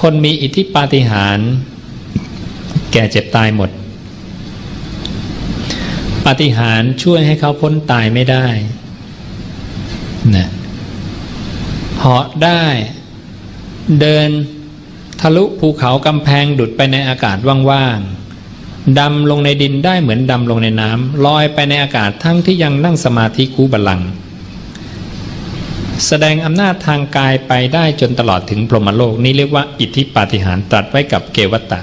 คนมีอิทธิปาฏิหาริย์แก่เจ็บตายหมด ปาฏิหาริย์ช่วยให้เขาพ้นตายไม่ได้นะเหาะได้ เดินทะลุภูเขากำแพงดุดไปในอากาศว่างๆ ดำลงในดินได้เหมือนดำลงในน้ำลอยไปในอากาศทั้งที่ยังนั่งสมาธิคูบัลลังก์ แสดงอำนาจทางกายไปได้จนตลอดถึงพรหมโลกนี้เรียกว่าอิทธิปาฏิหาริย์ตรัสไว้กับเกวัตตะ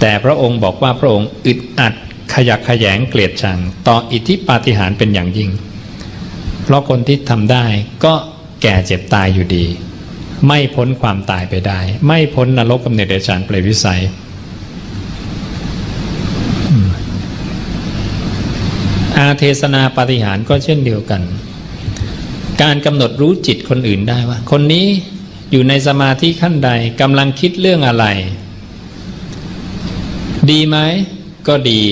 แต่พระองค์บอกว่าพระองค์อึดอัดขยักขยงเกลียดชัง ต่ออิทธิปาฏิหาริย์เป็นอย่างยิ่ง เพราะคนที่ทำได้ก็แก่เจ็บตายอยู่ดี ไม่พ้นความตายไปได้ ไม่พ้นนรกกำเนิดเดชานเปรวิสัยอาเทศนาปาฏิหาริย์ก็เช่นเดียวกัน การกำหนดรู้จิตคนอื่นได้ว่า คนนี้อยู่ในสมาธิขั้นใดกำลังคิดเรื่องอะไร ดีไหมก็ดี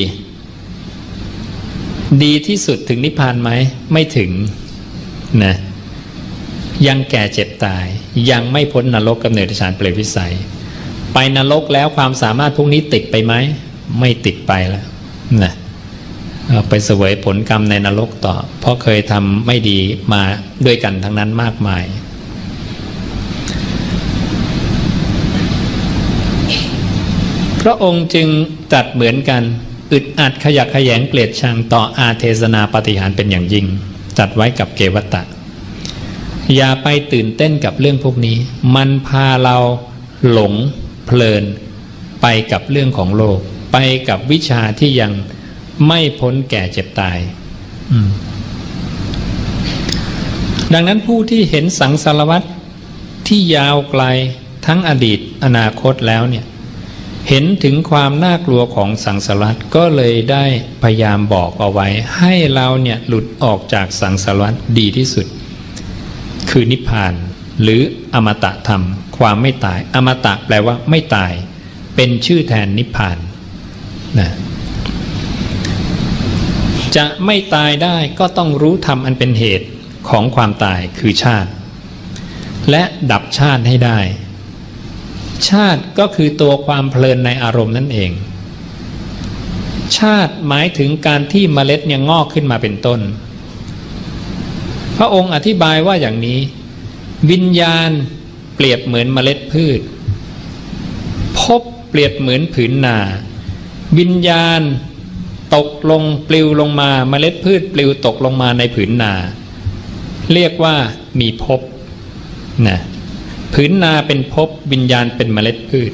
ดีที่สุดถึงนิพพานไหมไม่ถึงนะยังแก่เจ็บตาย ยังไม่พ้นนรกกำเนิดฌานเปรตวิสัย ไปนรกแล้วความสามารถพวกนี้ติดไปไหมไม่ติดไปแล้วนะ ไปเสวยผลกรรมในนรกต่อ เพราะเคยทำไม่ดีมาด้วยกันทั้งนั้นมากมาย พระองค์จึงตัดเหมือนกัน อึดอัดขยักขยงเกลียดชังต่ออาเทศนาปฏิหารเป็นอย่างยิ่ง จัดไว้กับเกวัตตะ อย่าไปตื่นเต้นกับเรื่องพวกนี้ มันพาเราหลงเพลิน ไปกับเรื่องของโลก ไปกับวิชาที่ยัง ไม่พ้นแก่เจ็บตายอืมดังนั้นผู้ที่เห็นสังสารวัตรที่ยาวไกลทั้งอดีตอนาคตแล้วเนี่ย เห็นถึงความน่ากลัวของสังสารวัตรก็เลยได้พยายามบอกเอาไว้ ให้เราเนี่ยหลุดออกจากสังสารวัตรดีที่สุด คือนิพพานหรืออมตะธรรม ความไม่ตาย อมตะแปลว่าไม่ตาย เป็นชื่อแทนนิพพานนะ จะไม่ตายได้ก็ต้องรู้ธรรมอันเป็นเหตุของความตายคือชาติ และดับชาติให้ได้ ชาติก็คือตัวความเพลินในอารมณ์นั่นเอง ชาติหมายถึงการที่เมล็ดเนี่ยงอกขึ้นมาเป็นต้น พระองค์อธิบายว่าอย่างนี้ วิญญาณเปรียบเหมือนเมล็ดพืช พบเปรียบเหมือนผืนนา วิญญาณ ตกลงปลิวลงมาเมล็ดพืชปลิวตกลงมาในผืนนา เรียกว่ามีภพนะผืนนาเป็นภพวิญญาณเป็นเมล็ดพืช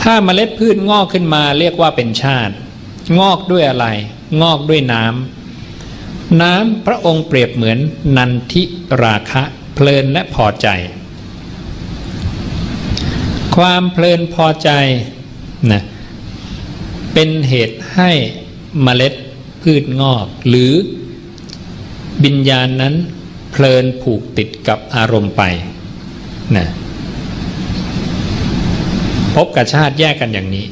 ถ้าเมล็ดพืชงอกขึ้นมาเรียกว่าเป็นชาติ งอกด้วยอะไร งอกด้วยน้ำน้ำพระองค์เปรียบเหมือนนันทิราคะเพลินและพอใจ ความเพลินพอใจนะเป็นเหตุ ให้เมล็ดพืชงอก หรือวิญญาณนั้นเพลินผูกติดกับอารมณ์ไปนะพบกับชาติแยกกันอย่างนี้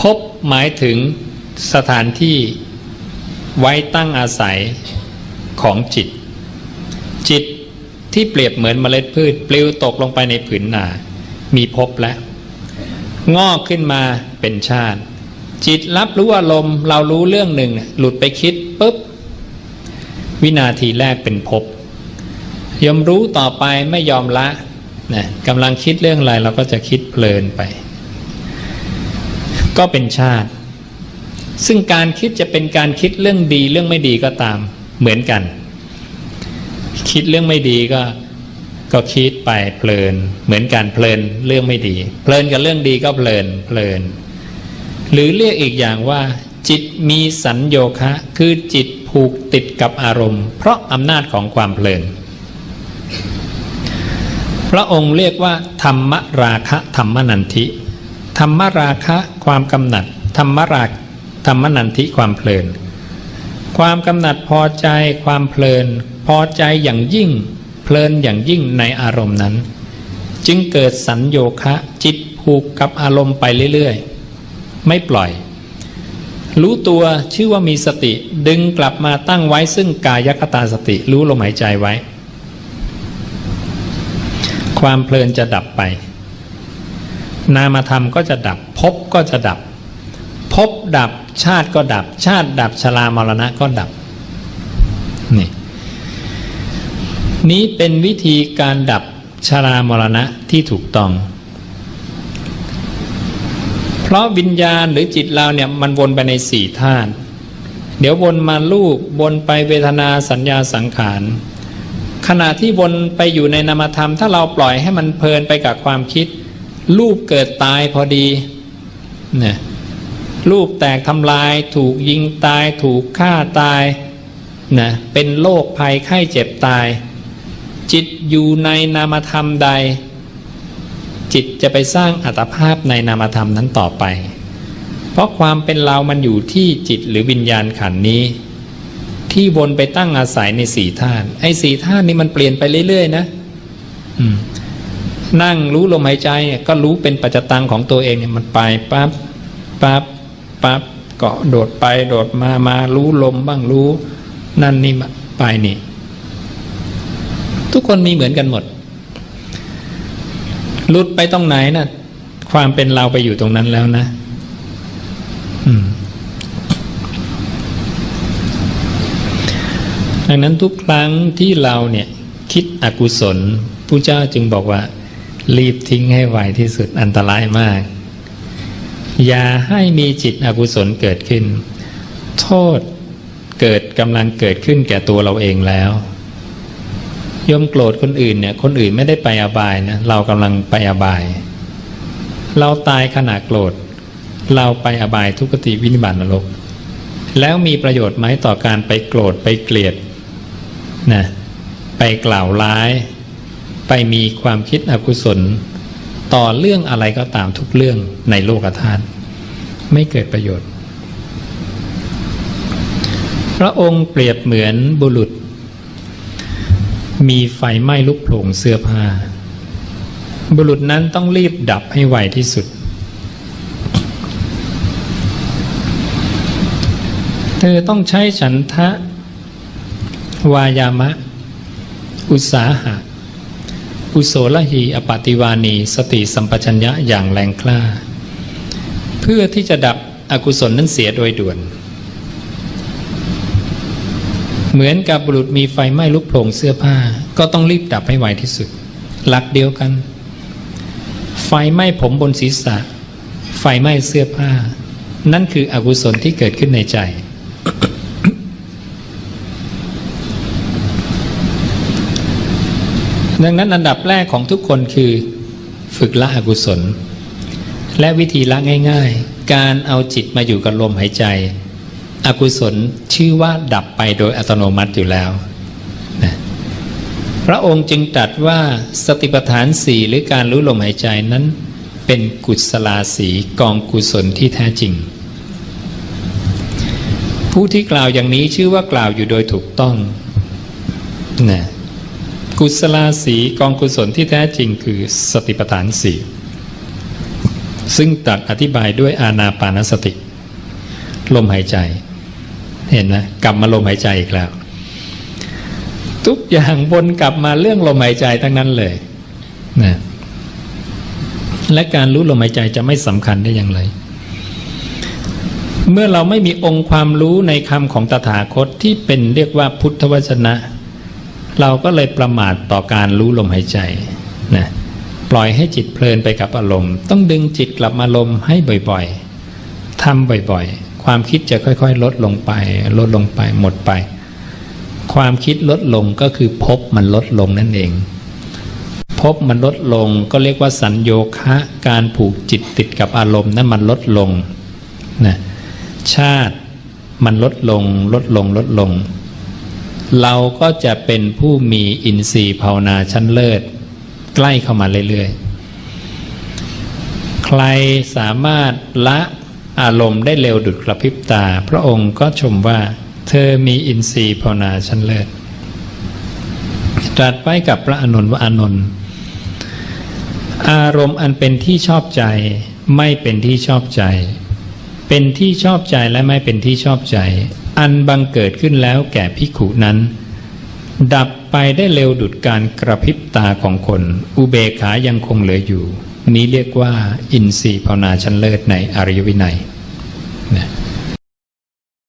พบหมายถึงสถานที่ไว้ตั้งอาศัยของจิต จิตที่เปรียบเหมือนเมล็ดพืช ปลิวตกลงไปในผืนนา มีพบแล้ว งอกขึ้นมาเป็นชาติ จิตรับรู้อารมณ์เรารู้เรื่องหนึ่ง หลุดไปคิดปุ๊บ วินาทีแรกเป็นภพยอมรู้ต่อไปไม่ยอมละนะกำลังคิดเรื่องอะไรเราก็จะคิดเพลินไป ก็เป็นชาติ ซึ่งการคิดจะเป็นการคิดเรื่องดีเรื่องไม่ดีก็ตามเหมือนกัน คิดเรื่องไม่ดีก็ก็คิดไปเพลิน เหมือนการเพลินเรื่องไม่ดี เพลินกับเรื่องดีก็เพลินเพลิน หรือเรียกอีกอย่างว่า จิตมีสัญโยคะ คือจิตผูกติดกับอารมณ์ เพราะอำนาจของความเพลินพระองค์เรียกว่า ธรรมราคะธรรมนันทิธรรมราคะความกำหนัด ธรรมราธรรมนันทิความเพลิน ความกำหนัดพอใจความเพลิน พอใจอย่างยิ่ง เพลินอย่างยิ่งในอารมณ์นั้น จึงเกิดสัญโยคะจิตผูกกับอารมณ์ไปเรื่อยๆ ไม่ปล่อย รู้ตัวชื่อว่ามีสติ ดึงกลับมาตั้งไว้ซึ่งกายคตาสติ รู้ลมหายใจไว้ ความเพลินจะดับไป นามธรรมก็จะดับภพก็จะดับภพดับชาติก็ดับ ชาติดับชรามรณะก็ดับนี่นี้เป็นวิธีการดับชรามรณะที่ถูกต้อง ราะวิญญาณหรือจิตเราเนี่ยมันวนไปในสี่ธาตุเดี๋ยววนมารูปวนไปเวทนาสัญญาสังขารขณะที่วนไปอยู่ในนามธรรม ถ้าเราปล่อยให้มันเพลินไปกับความคิด รูปเกิดตายพอดีเนี่ยรูปแตกทำลาย ถูกยิงตาย ถูกฆ่าตายนะเป็นโรคภัยไข้เจ็บตาย จิตอยู่ในนามธรรมใด จิตจะไปสร้างอัตภาพในนามธรรมนั้นต่อไป เพราะความเป็นเรามันอยู่ที่จิตหรือวิญญาณขันนี้ ที่วนไปตั้งอาศัยในสี่ธาตุไอ้สี่ธาตุนี้มันเปลี่ยนไปเรื่อยๆ นะนั่งรู้ลมหายใจเนี่ยก็รู้เป็นปัจจตังของตัวเองเนี่ยมันไปปั๊บปั๊บปั๊บก็โดดไปโดดมามารู้ลมบ้างรู้ นั่นนี่ไปนี่ ทุกคนมีเหมือนกันหมด หลุดไปตรงไหนนะ่ะ ความเป็นเราไปอยู่ตรงนั้นแล้วนะดังนั้นทุกครั้งที่เราเนี่ย คิดอกุศลผู้เจ้าจึงบอกว่า รีบทิ้งให้ไวที่สุดอันตรายมาก อย่าให้มีจิตอกุศลเกิดขึ้น โทษเกิดกำลังเกิดขึ้นแก่ตัวเราเองแล้ว ยมโกรธคนอื่นเนี่ยคนอื่นไม่ได้ไปอบายนะเรากำลังไปอบาย เราตายขณะโกรธ เราไปอบายทุกติวินิบาตนรก แล้วมีประโยชน์ไหมต่อการไปโกรธไปเกลียดนะไปกล่าวร้าย ไปมีความคิดอกุศล ต่อเรื่องอะไรก็ตามทุกเรื่องในโลกธาตุไม่เกิดประโยชน์ พระองค์เปรียบเหมือนบุรุษ มีไฟไหม้ลุกโผล่เสื้อผ้า บุรุษนั้นต้องรีบดับให้ไวที่สุดเธอต้องใช้ฉันทะ วายามะ อุตสาหะ อุโสลหีอปติวานี สติสัมปชัญญะอย่างแรงกล้า เพื่อที่จะดับอกุศลนั้นเสียโดยด่วน เหมือนกับบุรุษมีไฟไหม้ลุกโผล่เสื้อผ้า ก็ต้องรีบดับให้ไวที่สุด หลักเดียวกัน ไฟไหม้ผมบนศีรษะ ไฟไหม้เสื้อผ้า นั่นคืออกุศลที่เกิดขึ้นในใจ ดังนั้นอันดับแรกของทุกคนคือฝึกละอกุศล และวิธีละง่าย ๆ การเอาจิตมาอยู่กับลมหายใจ อกุศลชื่อว่าดับไปโดยอัตโนมัติอยู่แล้วนะพระองค์จึงตรัสว่าสติปัฏฐานสี่หรือการรู้ลมหายใจนั้น เป็นกุศลาสีกองกุศลที่แท้จริง ผู้ที่กล่าวอย่างนี้ชื่อว่ากล่าวอยู่โดยถูกต้องนะกุศลาสีกองกุศลที่แท้จริงคือสติปัฏฐานสี่ซึ่งตัดอธิบายด้วยอาณาปานสติ ลมหายใจ เห็นไหมกลับมาลมหายใจอีกแล้ว ทุกอย่างวนกลับมาเรื่องลมหายใจทั้งนั้นเลยนะและการรู้ลมหายใจจะไม่สำคัญได้อย่างไร เมื่อเราไม่มีองค์ความรู้ในคำของตถาคตที่เป็นเรียกว่าพุทธวจนะ เราก็เลยประมาทต่อการรู้ลมหายใจนะปล่อยให้จิตเพลินไปกับอารมณ์ ต้องดึงจิตกลับมาลมให้บ่อยๆทำบ่อยๆ ความคิดจะค่อยๆ ลดลงไป ลดลงไปหมดไป ความคิดลดลงก็คือพบมันลดลงนั่นเอง พบมันลดลงก็เรียกว่าสัญโยคะการผูกจิตติดกับอารมณ์นั้นมันลดลงนะชาติมันลดลงลดลงลดลง เราก็จะเป็นผู้มีอินทรีย์ภาวนาชั้นเลิศ ใกล้เข้ามาเรื่อยๆ ใครสามารถละ อารมณ์ได้เร็วดุดกระพริบตา พระองค์ก็ชมว่า เธอมีอินทรีย์ภาวนาชั้นเลิศตรัสไว้กับพระอานนท์ว่าอานนท์อารมณ์อันเป็นที่ชอบใจ ไม่เป็นที่ชอบใจ เป็นที่ชอบใจและไม่เป็นที่ชอบใจ อันบังเกิดขึ้นแล้วแก่พิขุนั้น ดับไปได้เร็วดุดการกระพริบตาของคน อุเบกขายังคงเหลืออยู่ นี้เรียกว่า อินทรีย์ภาวนาชั้นเลิศในอริยวินัยนะ